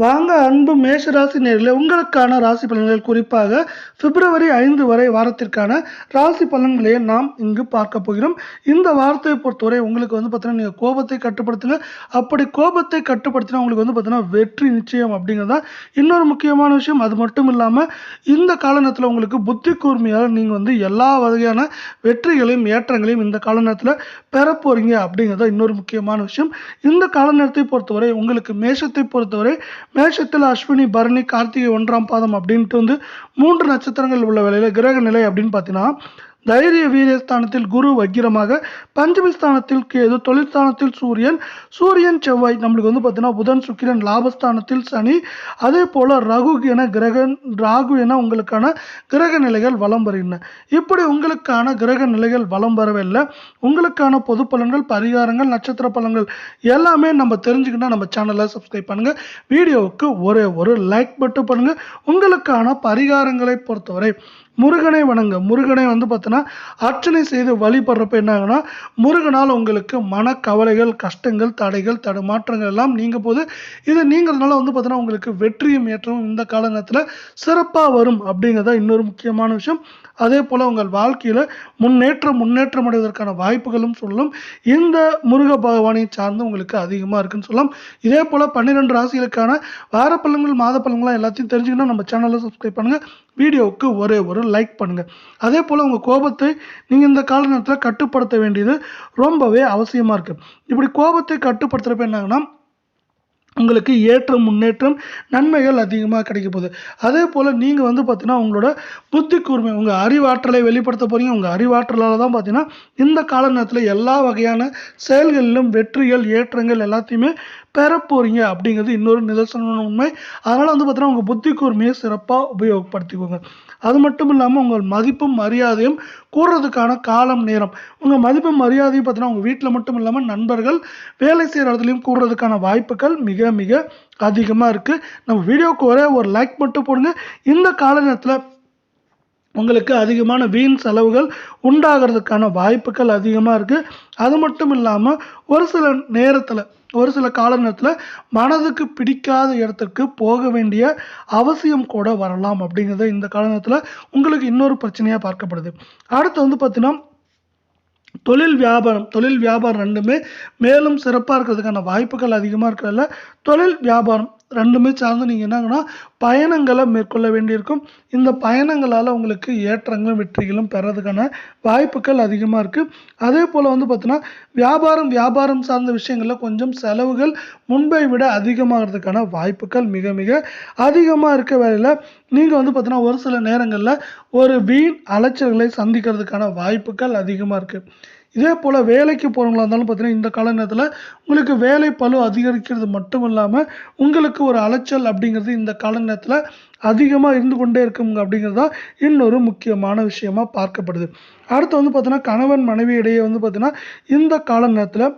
வாங்க அன்பு மேஷ ராசி நேரில் உங்களுக்கான ராசி பலன்கள் குறிப்பாக பிப்ரவரி ஐந்து வரை வாரத்திற்கான ராசி பலன்களை நாம் இங்கு பார்க்க போகிறோம். இந்த வாரத்தை பொறுத்தவரை உங்களுக்கு வந்து பார்த்தீங்கன்னா நீங்கள் கோபத்தை கட்டுப்படுத்துங்க. அப்படி கோபத்தை கட்டுப்படுத்தினா உங்களுக்கு வந்து பார்த்தீங்கன்னா வெற்றி நிச்சயம் அப்படிங்கிறது தான் இன்னொரு முக்கியமான விஷயம். அது மட்டும் இல்லாமல் இந்த காலநேரத்தில் உங்களுக்கு புத்தி கூர்மையால் நீங்கள் வந்து எல்லா வகையான வெற்றிகளையும் ஏற்றங்களையும் இந்த காலநேரத்தில் பெற அப்படிங்கிறது தான் இன்னொரு முக்கியமான விஷயம். இந்த காலநேரத்தை பொறுத்தவரை உங்களுக்கு மேஷத்தை பொறுத்தவரை மேஷத்தில் அஸ்வினி பரணி கார்த்திகை ஒன்றாம் பாதம் அப்படின்ட்டு வந்து மூன்று நட்சத்திரங்கள் உள்ள வேலையில் கிரக நிலை அப்படின்னு பார்த்தீங்கன்னா தைரிய வீரியஸ்தானத்தில் குரு வக்கிரமாக பஞ்சமி ஸ்தானத்தில் கேது தொழிற்ஸ்தானத்தில் சூரியன். சூரியன் செவ்வாய் நம்மளுக்கு வந்து பார்த்தீங்கன்னா புதன் சுக்கிரன் லாபஸ்தானத்தில் சனி. அதே போல் ரகு என கிரகன் ராகு என உங்களுக்கான கிரக நிலைகள் வலம் வருகின்றன இப்படி உங்களுக்கான கிரக நிலைகள் வலம் வரவில்லை உங்களுக்கான பொது பலன்கள் பரிகாரங்கள் நட்சத்திர பலன்கள் எல்லாமே நம்ம தெரிஞ்சுக்கிட்டால் நம்ம சேனலை சப்ஸ்கிரைப் பண்ணுங்கள் வீடியோவுக்கு ஒரே ஒரு லைக் மட்டும் பண்ணுங்கள் உங்களுக்கான பரிகாரங்களை பொறுத்தவரை முருகனை வணங்க. முருகனை வந்து பார்த்தோன்னா அர்ச்சனை செய்து வழிபடுறப்ப என்ன ஆகுனா முருகனால் உங்களுக்கு மன கவலைகள் கஷ்டங்கள் தடைகள் தடுமாற்றங்கள் எல்லாம் நீங்க போது இது நீங்கிறதுனால வந்து பார்த்தோன்னா உங்களுக்கு வெற்றியும் ஏற்றமும் இந்த கால நேரத்தில் சிறப்பாக வரும் அப்படிங்கிறத இன்னொரு முக்கியமான விஷயம். அதே போல் உங்கள் வாழ்க்கையில் முன்னேற்றம் முன்னேற்றம் அடைவதற்கான வாய்ப்புகளும் சொல்லலாம். இந்த முருக பகவானை சார்ந்து உங்களுக்கு அதிகமாக இருக்குன்னு சொல்லலாம். இதே போல் பன்னிரெண்டு ராசிகளுக்கான வார பலன்கள் மாத பலன்கள் எல்லாத்தையும் தெரிஞ்சுக்கணும் நம்ம சேனலில் சப்ஸ்கிரைப் பண்ணுங்கள் வீடியோவுக்கு ஒரே ஒரு லைக் பண்ணுங்கள் அதே போல் உங்கள் கோபத்தை நீங்கள் இந்த கால நேரத்தில் கட்டுப்படுத்த வேண்டியது ரொம்பவே அவசியமாக இருக்குது இப்படி கோபத்தை கட்டுப்படுத்துகிறப்ப என்னாங்கன்னா உங்களுக்கு ஏற்றம் முன்னேற்றம் நன்மைகள் அதிகமாக கிடைக்க போகுது. அதே போல் நீங்கள் வந்து பார்த்தீங்கன்னா உங்களோட புத்தி கூர்மை உங்கள் அறிவாற்றலை வெளிப்படுத்த போகிறீங்க உங்கள் அறிவாற்றலால் தான் பார்த்தீங்கன்னா இந்த கால நேரத்தில் எல்லா வகையான செயல்களிலும் வெற்றிகள் ஏற்றங்கள் எல்லாத்தையுமே பெற போகிறீங்க அப்படிங்கிறது இன்னொரு நிதர்சனமான உண்மை. அதனால் வந்து பார்த்தீங்கன்னா உங்கள் புத்தி கூர்மையை சிறப்பாக உபயோகப்படுத்திக்கோங்க. அது மட்டும் இல்லாமல் உங்கள் மதிப்பும் மரியாதையும் கூடுறதுக்கான காலம் நேரம். உங்கள் மதிப்பும் மரியாதையும் பார்த்தீங்கன்னா உங்கள் வீட்டில் மட்டும் இல்லாமல் நண்பர்கள் வேலை செய்கிற இடத்துலையும் கூடுறதுக்கான வாய்ப்புகள் மிக மிக அதிகமாக இருக்குது நம்ம வீடியோவுக்கு ஒரே ஒரு லைக் மட்டும் போடுங்க. இந்த கால நேரத்தில் உங்களுக்கு அதிகமான வீண் செலவுகள் உண்டாகிறதுக்கான வாய்ப்புகள் அதிகமாக இருக்குது அது மட்டும் இல்லாமல் ஒரு சில நேரத்தில் ஒரு சில கால நேரத்தில் மனதுக்கு பிடிக்காத இடத்துக்கு போக வேண்டிய அவசியம் கூட வரலாம் அப்படிங்கிறது இந்த கால நேரத்தில் உங்களுக்கு இன்னொரு பிரச்சனையாக பார்க்கப்படுது. அடுத்து வந்து பார்த்தீங்கன்னா தொழில் வியாபாரம் தொழில் வியாபாரம் ரெண்டுமே மேலும் சிறப்பாக இருக்கிறதுக்கான வாய்ப்புகள் அதிகமாக இருக்கிறதுல தொழில் வியாபாரம் ரெண்டுமே சார்ந்து நீங்கள் என்னங்கன்னா பயணங்களை மேற்கொள்ள வேண்டியிருக்கும். இந்த பயணங்களால் உங்களுக்கு ஏற்றங்களும் வெற்றிகளும் பெறதுக்கான வாய்ப்புகள் அதிகமாக இருக்குது அதே போல் வந்து பார்த்தீங்கன்னா வியாபாரம் வியாபாரம் சார்ந்த விஷயங்களில் கொஞ்சம் செலவுகள் முன்பை விட அதிகமாகிறதுக்கான வாய்ப்புகள் மிக மிக அதிகமாக இருக்க வேலையில் நீங்கள் வந்து பார்த்தீங்கன்னா ஒரு சில நேரங்களில் ஒரு வீண் அலைச்சல்களை சந்திக்கிறதுக்கான வாய்ப்புகள் அதிகமாக இருக்குது இதே போல் வேலைக்கு போகிறவங்களா இருந்தாலும் பார்த்தீங்கன்னா இந்த கால நேரத்தில் உங்களுக்கு வேலை பளு அதிகரிக்கிறது மட்டும் இல்லாமல் உங்களுக்கு ஒரு அலைச்சல் அப்படிங்கிறது இந்த கால நேரத்தில் அதிகமாக இருந்து கொண்டே இருக்குங்க அப்படிங்கிறது தான் இன்னொரு முக்கியமான விஷயமா பார்க்கப்படுது. அடுத்து வந்து பார்த்தோன்னா கணவன் மனைவி இடையே வந்து பார்த்தீங்கன்னா இந்த கால நேரத்தில்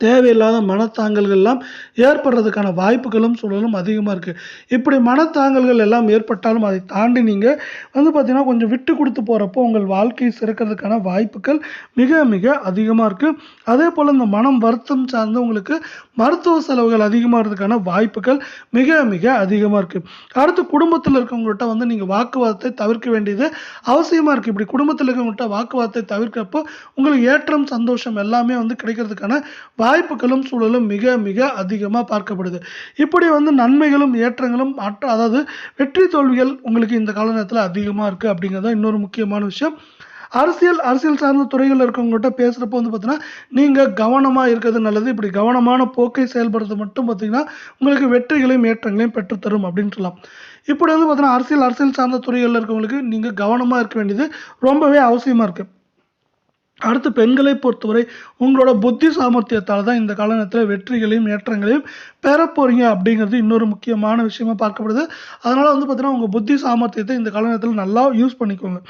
தேவையில்லாத மனத்தாங்கல்கள் எல்லாம் ஏற்படுறதுக்கான வாய்ப்புகளும் சூழலும் அதிகமாக இருக்குது இப்படி மனத்தாங்கல்கள் எல்லாம் ஏற்பட்டாலும் அதை தாண்டி நீங்கள் வந்து பார்த்தீங்கன்னா கொஞ்சம் விட்டு கொடுத்து போகிறப்போ உங்கள் வாழ்க்கையை சிறக்கிறதுக்கான வாய்ப்புகள் மிக மிக அதிகமாக இருக்குது அதே போல் இந்த மனம் வருத்தம் சார்ந்து உங்களுக்கு மருத்துவ செலவுகள் அதிகமாகிறதுக்கான வாய்ப்புகள் மிக மிக அதிகமாக இருக்குது அடுத்து குடும்பத்தில் இருக்கவங்கள்ட்ட வந்து நீங்கள் வாக்குவாதத்தை தவிர்க்க வேண்டியது அவசியமாக இருக்குது இப்படி குடும்பத்தில் இருக்கவங்கள்ட்ட வாக்குவாதத்தை தவிர்க்கிறப்போ உங்களுக்கு ஏற்றம் சந்தோஷம் எல்லாமே வந்து கிடைக்கிறதுக்கான வாய்ப்புகளும் சூழலும் மிக மிக அதிகமாக பார்க்கப்படுது. இப்படி வந்து நன்மைகளும் ஏற்றங்களும் மற்ற அதாவது வெற்றி தோல்விகள் உங்களுக்கு இந்த கால நேரத்தில் அதிகமாக இருக்குது அப்படிங்கிறது இன்னொரு முக்கியமான விஷயம். அரசியல் அரசியல் சார்ந்த துறைகளில் இருக்கவங்ககிட்ட பேசுகிறப்போ வந்து பார்த்தீங்கன்னா நீங்கள் கவனமாக இருக்கிறது நல்லது. இப்படி கவனமான போக்கை செயல்படுறது மட்டும் பார்த்தீங்கன்னா உங்களுக்கு வெற்றிகளையும் ஏற்றங்களையும் பெற்றுத்தரும் அப்படின்னு சொல்லலாம். இப்படி வந்து பார்த்தீங்கன்னா அரசியல் அரசியல் சார்ந்த துறைகளில் இருக்கவங்களுக்கு நீங்கள் கவனமாக இருக்க வேண்டியது ரொம்பவே அவசியமாக இருக்குது அடுத்து பெண்களை பொறுத்தவரை உங்களோட புத்தி சாமர்த்தியத்தால் தான் இந்த காலகட்டத்தில் வெற்றிகளையும் ஏற்றங்களையும் பெற போகிறீங்க அப்படிங்கிறது இன்னொரு முக்கியமான விஷயமா பார்க்கப்படுது. அதனால் வந்து பார்த்திங்கன்னா உங்கள் புத்தி சாமர்த்தியத்தை இந்த காலகட்டத்தில் நல்லா யூஸ் பண்ணிக்கோங்க.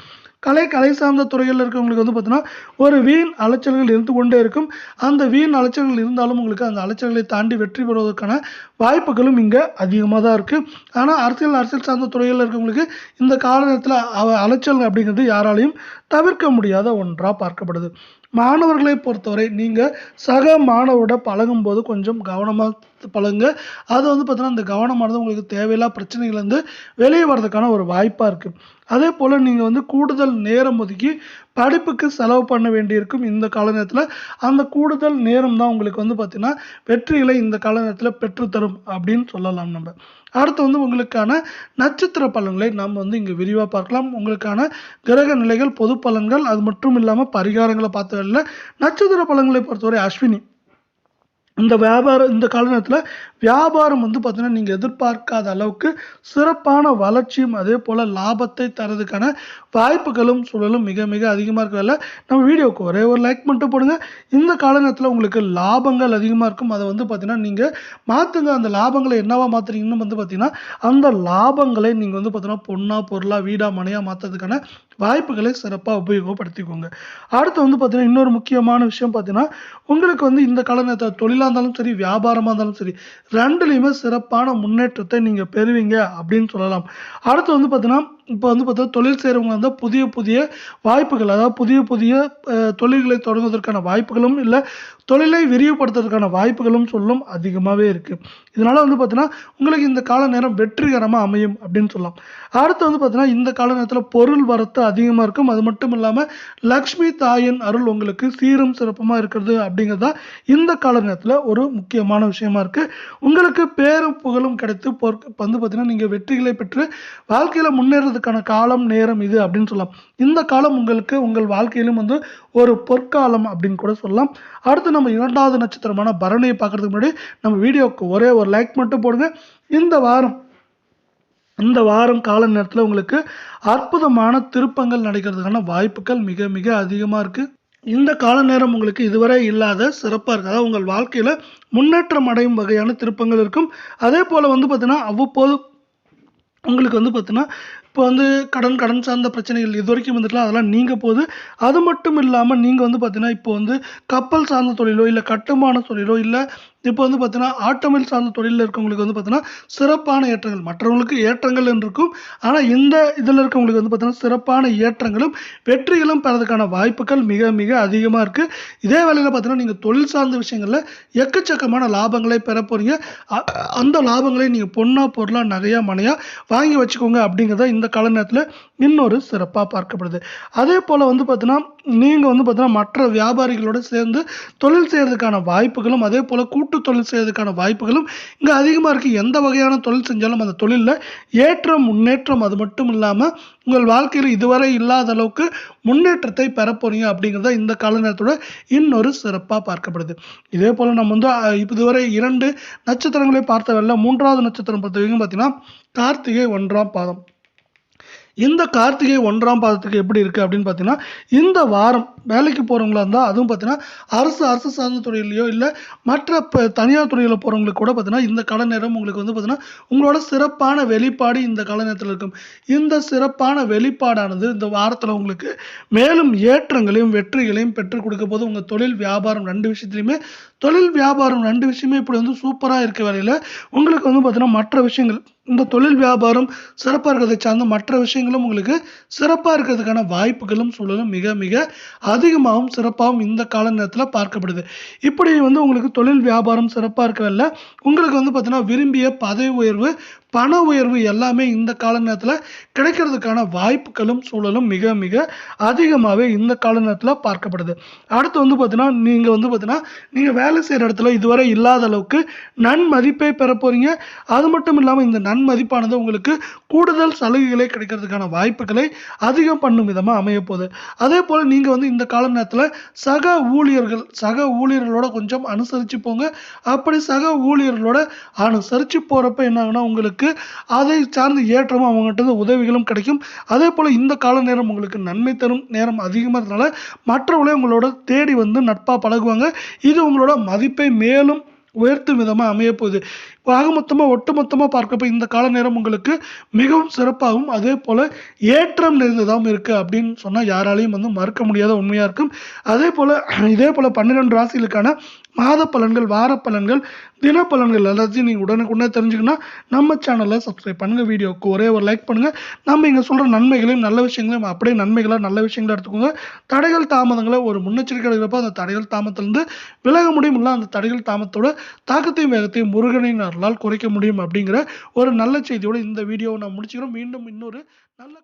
கலை கலை சார்ந்த துறைகளில் இருக்கவங்களுக்கு வந்து பார்த்தீங்கன்னா ஒரு வீண் அலைச்சல்கள் இருந்து கொண்டே இருக்கும். அந்த வீண் அலைச்சல்கள் இருந்தாலும் உங்களுக்கு அந்த அலைச்சல்களை தாண்டி வெற்றி பெறுவதற்கான வாய்ப்புகளும் இங்கே அதிகமாக தான் இருக்குது ஆனால் அரசியல் அரசியல் சார்ந்த துறைகளில் இருக்கவங்களுக்கு இந்த கால நேரத்தில் அவ அலைச்சல் அப்படிங்கிறது யாராலையும் தவிர்க்க முடியாத ஒன்றாக பார்க்கப்படுது. மாணவர்களை பொறுத்தவரை நீங்கள் சக மாணவரோட பழகும்போது கொஞ்சம் கவனமாக பழகுங்க. அது வந்து பார்த்தீங்கன்னா அந்த கவனமானது உங்களுக்கு தேவையில்லா பிரச்சனைகள்லேருந்து வெளியே வர்றதுக்கான ஒரு வாய்ப்பாக இருக்குது அதே போல் நீங்கள் வந்து கூடுதல் நேரம் ஒதுக்கி படிப்புக்கு செலவு பண்ண வேண்டியிருக்கும் இந்த கால நேரத்தில் அந்த கூடுதல் நேரம் தான் உங்களுக்கு வந்து பார்த்திங்கன்னா வெற்றிகளை இந்த கால நேரத்தில் பெற்றுத்தரும் அப்படின்னு சொல்லலாம் நம்ம. அடுத்து வந்து உங்களுக்கான நட்சத்திர பலன்களை நம்ம வந்து இங்கே விரிவாக பார்க்கலாம். உங்களுக்கான கிரக நிலைகள் பொது பலன்கள் அது மட்டும் இல்லாமல் பரிகாரங்களை பார்த்த நட்சத்திர பலன்களை பொறுத்தவரை அஸ்வினி இந்த வியாபாரம் இந்த காலநேரத்தில் வியாபாரம் வந்து பார்த்தீங்கன்னா நீங்கள் எதிர்பார்க்காத அளவுக்கு சிறப்பான வளர்ச்சியும் அதே போல் லாபத்தை தரதுக்கான வாய்ப்புகளும் சூழலும் மிக மிக அதிகமாக இருக்கிறதால நம்ம வீடியோவுக்கு ஒரே ஒரு லைக் மட்டும் போடுங்க. இந்த காலநேரத்தில் உங்களுக்கு லாபங்கள் அதிகமாக இருக்கும். அதை வந்து பார்த்தீங்கன்னா நீங்கள் மாற்றுங்க அந்த லாபங்களை என்னவா மாற்றுறீங்கன்னு வந்து பார்த்தீங்கன்னா அந்த லாபங்களை நீங்கள் வந்து பார்த்தீங்கன்னா பொண்ணா பொருளாக வீடாக மனையாக மாற்றுறதுக்கான வாய்ப்புகளை சிறப்பாக உபயோகப்படுத்திக்கோங்க. அடுத்து வந்து பார்த்தீங்கன்னா இன்னொரு முக்கியமான விஷயம் பார்த்தீங்கன்னா உங்களுக்கு வந்து இந்த காலநேரத்தில் தொழிலாக இருந்தாலும் சரி வியாபாரமாக இருந்தாலும் சரி ரெண்டுலேயுமே சிறப்பான முன்னேற்றத்தை நீங்கள் பெறுவீங்க அப்படின்னு சொல்லலாம். அடுத்து வந்து பார்த்தீங்கன்னா இப்போ வந்து பார்த்தா தொழில் செய்கிறவங்க வந்து புதிய புதிய வாய்ப்புகள் அதாவது புதிய புதிய தொழில்களை தொடங்குவதற்கான வாய்ப்புகளும் இல்லை தொழிலை விரிவுபடுத்துறதுக்கான வாய்ப்புகளும் சொல்லும் அதிகமாகவே இருக்குது இதனால் வந்து பார்த்தீங்கன்னா உங்களுக்கு இந்த கால நேரம் வெற்றிகரமாக அமையும் அப்படின்னு சொல்லலாம். அடுத்து வந்து பார்த்தீங்கன்னா இந்த கால நேரத்தில் பொருள் வரத்து அதிகமாக இருக்கும். அது மட்டும் இல்லாமல் லக்ஷ்மி தாயின் அருள் உங்களுக்கு சீரும் சிறப்புமாக இருக்கிறது அப்படிங்கிறது தான் இந்த கால நேரத்தில் ஒரு முக்கியமான விஷயமா இருக்குது உங்களுக்கு பேரும் புகழும் கிடைத்து பொற்கு வந்து பார்த்தீங்கன்னா நீங்கள் வெற்றிகளை பெற்று வாழ்க்கையில் முன்னேறதுக்கான காலம் நேரம் இது அப்படின்னு சொல்லலாம். இந்த காலம் உங்களுக்கு உங்கள் வாழ்க்கையிலும் வந்து ஒரு பொற்காலம் அப்படின்னு கூட சொல்லலாம். அடுத்து நம்ம இரண்டாவது நட்சத்திரமான பரணியை பார்க்கறதுக்கு முன்னாடி நம்ம வீடியோவுக்கு ஒரே ஒரு லைக் மட்டும் போடுங்க. இந்த வாரம் இந்த வாரம் கால நேரத்தில் உங்களுக்கு அற்புதமான திருப்பங்கள் நடக்கிறதுக்கான வாய்ப்புகள் மிக மிக அதிகமாக இருக்குது இந்த கால நேரம் உங்களுக்கு இதுவரை இல்லாத சிறப்பாக இருக்குது அதாவது உங்கள் வாழ்க்கையில் முன்னேற்றம் அடையும் வகையான திருப்பங்கள் இருக்கும். அதே போல் வந்து பார்த்திங்கன்னா அவ்வப்போது உங்களுக்கு வந்து பார்த்தீங்கன்னா இப்போ வந்து கடன் கடன் சார்ந்த பிரச்சனைகள் இது வரைக்கும் வந்துட்டுலாம் அதெல்லாம் நீங்க போகுது அது மட்டும் இல்லாமல் நீங்கள் வந்து பார்த்தீங்கன்னா இப்போ வந்து கப்பல் சார்ந்த தொழிலோ இல்லை கட்டுமான தொழிலோ இல்லை இப்போ வந்து பார்த்தீங்கன்னா ஆட்டோமில் சார்ந்த தொழிலில் இருக்கவங்களுக்கு வந்து பார்த்தீங்கன்னா சிறப்பான ஏற்றங்கள். மற்றவங்களுக்கு ஏற்றங்கள் இருக்கும் ஆனால் இந்த இதில் இருக்கவங்களுக்கு வந்து பார்த்தீங்கன்னா சிறப்பான ஏற்றங்களும் வெற்றிகளும் பெறதுக்கான வாய்ப்புகள் மிக மிக அதிகமாக இருக்குது இதே வேலையில் பார்த்தீங்கன்னா நீங்கள் தொழில் சார்ந்த விஷயங்களில் எக்கச்சக்கமான லாபங்களை பெற போகிறீங்க அ- அந்த லாபங்களை நீங்கள் பொண்ணா பொருளாக நிறையா மனையாக வாங்கி வச்சுக்கோங்க அப்படிங்கிறத இந்த கால நேரத்தில் இன்னொரு சிறப்பாக பார்க்கப்படுது. அதே போல் வந்து பார்த்தீங்கன்னா நீங்கள் வந்து பார்த்தீங்கன்னா மற்ற வியாபாரிகளோட சேர்ந்து தொழில் செய்கிறதுக்கான வாய்ப்புகளும் அதே போல் கூட்டு தொழில் செய்கிறதுக்கான வாய்ப்புகளும் இங்கே அதிகமாக இருக்குது எந்த வகையான தொழில் செஞ்சாலும் அந்த தொழிலில் ஏற்றம் முன்னேற்றம் அது மட்டும் இல்லாமல் உங்கள் வாழ்க்கையில் இதுவரை இல்லாத அளவுக்கு முன்னேற்றத்தை பெறப்போறீங்க அப்படிங்கிறத இந்த கால நேரத்தோட இன்னொரு சிறப்பாக பார்க்கப்படுது. இதே போல் நம்ம வந்து இதுவரை இரண்டு நட்சத்திரங்களை பார்த்த வரல மூன்றாவது நட்சத்திரம் பொறுத்தவரைக்கும் பார்த்தீங்கன்னா கார்த்திகை ஒன்றாம் பாதம். இந்த கார்த்திகை ஒன்றாம் பாதத்துக்கு எப்படி இருக்குது அப்படின்னு பார்த்தீங்கன்னா இந்த வாரம் வேலைக்கு போகிறவங்களா இருந்தால் அதுவும் பார்த்தீங்கன்னா அரசு அரசு சார்ந்த துறையிலையோ இல்லை மற்ற இப்போ தனியார் துறையில் போகிறவங்களுக்கு கூட பார்த்தீங்கன்னா இந்த கால நேரம் உங்களுக்கு வந்து பார்த்தீங்கன்னா உங்களோட சிறப்பான வெளிப்பாடு இந்த கால நேரத்தில் இருக்கும். இந்த சிறப்பான வெளிப்பாடானது இந்த வாரத்தில் உங்களுக்கு மேலும் ஏற்றங்களையும் வெற்றிகளையும் பெற்றுக் கொடுக்க போது உங்கள் தொழில் வியாபாரம் ரெண்டு விஷயத்துலையுமே தொழில் வியாபாரம் ரெண்டு விஷயமே இப்படி வந்து சூப்பராக இருக்க வேலையில் உங்களுக்கு வந்து பார்த்தீங்கன்னா மற்ற விஷயங்கள் இந்த தொழில் வியாபாரம் சிறப்பாக இருக்கிறதை சார்ந்த மற்ற விஷயங்களும் உங்களுக்கு சிறப்பாக இருக்கிறதுக்கான வாய்ப்புகளும் சூழலும் மிக மிக அதிகமாகவும் சிறப்பாகவும் இந்த கால நேரத்தில் பார்க்கப்படுது. இப்படி வந்து உங்களுக்கு தொழில் வியாபாரம் சிறப்பாக இருக்கவில்லை உங்களுக்கு வந்து பார்த்தீங்கன்னா விரும்பிய பதவி உயர்வு பண உயர்வு எல்லாமே இந்த கால நேரத்தில் கிடைக்கிறதுக்கான வாய்ப்புகளும் சூழலும் மிக மிக அதிகமாகவே இந்த கால நேரத்தில் பார்க்கப்படுது. அடுத்து வந்து பார்த்தீங்கன்னா நீங்கள் வந்து பார்த்தீங்கன்னா நீங்கள் வேலை செய்கிற இடத்துல இதுவரை இல்லாத அளவுக்கு நன்மதிப்பை பெற போகிறீங்க அது மட்டும் இல்லாமல் இந்த நன்மதிப்பானது உங்களுக்கு கூடுதல் சலுகைகளை கிடைக்கிறதுக்கான வாய்ப்புகளை அதிகம் பண்ணும் விதமாக அமைய போகுது. அதே போல் நீங்கள் வந்து இந்த கால நேரத்தில் சக ஊழியர்கள் சக ஊழியர்களோட கொஞ்சம் அனுசரித்து போங்க. அப்படி சக ஊழியர்களோட அனுசரித்து போகிறப்ப என்ன ஆகுனா உங்களுக்கு அதை சார்ந்த ஏற்றமும் அவங்ககிட்ட உதவிகளும் கிடைக்கும் அதே போல் இந்த கால நேரம் உங்களுக்கு நன்மை தரும் நேரம் அதிகமாக இருக்கனால மற்றவங்களே உங்களோட தேடி வந்து நட்பாக பழகுவாங்க இது உங்களோட மதிப்பை மேலும் உயர்த்தும் விதமாக அமையப்போகுது. இப்ப ஆக ஒட்டு மொத்தமாக பார்க்கப்ப இந்த கால நேரம் உங்களுக்கு மிகவும் சிறப்பாகவும், அதே போல் ஏற்றம் நிறைந்ததாகவும் இருக்குது அப்படின்னு சொன்னால் யாராலையும் வந்து மறுக்க முடியாத உண்மையாக இருக்கும். அதே போல் இதே போல் பன்னிரெண்டு ராசிகளுக்கான மாத பலன்கள், வார பலன்கள், தின பலன்கள் எல்லாத்தையும் நீங்கள் உடனுக்குடனே தெரிஞ்சுக்கணும்னா நம்ம சேனலை சப்ஸ்கிரைப் பண்ணுங்கள் வீடியோவுக்கு ஒரே ஒரு லைக் பண்ணுங்கள் நம்ம இங்கே சொல்கிற நன்மைகளையும், நல்ல விஷயங்களையும் அப்படியே நன்மைகளாக நல்ல விஷயங்களாக எடுத்துக்கோங்க. தடைகள், தாமதங்களை ஒரு முன்னெச்சரிக்கை எடுக்கிறப்ப அந்த தடைகள், தாமத்திலிருந்து விலக முடியும். இல்லை அந்த தடைகள், தாமத்தோட தாக்கத்தையும், வேகத்தையும் முருகனின் அருளால் குறைக்க முடியும் அப்படிங்கிற ஒரு நல்ல செய்தியோட இந்த வீடியோவை நான் முடிச்சுக்கிறோம். மீண்டும் இன்னொரு நல்ல